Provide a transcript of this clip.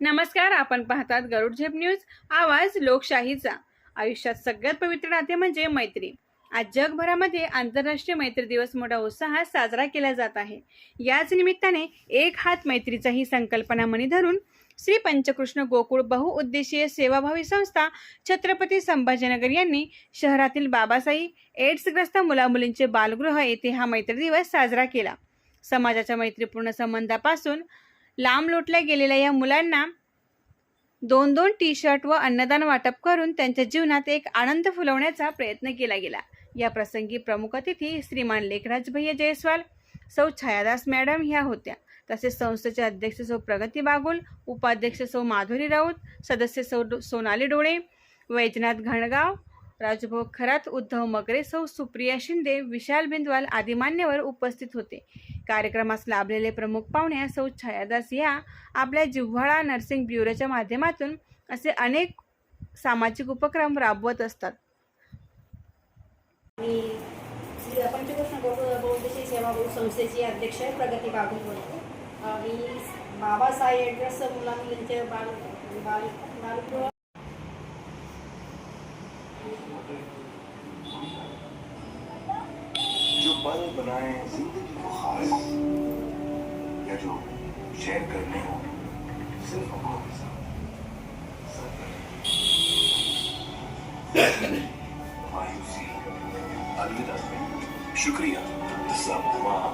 नमस्कार आपण पाहतात गरुड झेप न्यूज आवाज लोकशाहीचा. आयुष्यात सगळ्यात पवित्र नाते म्हणजे मैत्री. आज जगभरामध्ये आंतरराष्ट्रीय मैत्री दिवस मोठ्या उत्साहात साजरा केला जात आहे. याच निमित्ताने एक हात मैत्रीचा ही संकल्पना मनी धरून श्री पंचकृष्ण गोकुळ बहुउद्देशीय सेवाभावी संस्था छत्रपती संभाजीनगर यांनी शहरातील बाबासाई एड्सग्रस्त मुलामुलींचे बालगृह येथे हा मैत्री दिवस साजरा केला. समाजाच्या मैत्रीपूर्ण संबंधापासून लांब लोटल्या गेलेल्या या मुलांना दोन दोन टी शर्ट व अन्नदान वाटप करून त्यांच्या जीवनात एक आनंद फुलवण्याचा प्रयत्न केला गेला. या प्रसंगी प्रमुख अतिथी श्रीमान लेखराज भैया जयस्वाल सौ छायादास मॅडम ह्या होत्या. तसेच संस्थेचे अध्यक्ष सौ प्रगती बागुल उपाध्यक्ष सौ माधुरी राऊत सदस्य सौ सोनाली डोळे वैजनाथ घणगाव राजभाऊ खरात उद्धव मगरे सौ सुप्रिया शिंदे विशाल बिंदवाल आदी मान्यवर उपस्थित होते. कार्यक्रमास लाभलेले प्रमुख पाहुण्या सौ छायादास या आपल्या जिव्हाळा नर्सिंग ब्युरोच्या माध्यमातून असे अनेक सामाजिक उपक्रम राबवत असतात. मी श्री संस्थेची अध्यक्ष आहे प्रगती बागुल बोलते. मी बाबासाहेब मुला मुलींचे बाल बाल बालगृह जो पल बनाए जिंदगी को खास। या जो शेयर करने हो सिर्फ अपनों के साथ। मायूसी। अलविदा। शुक्रिया। सब माँ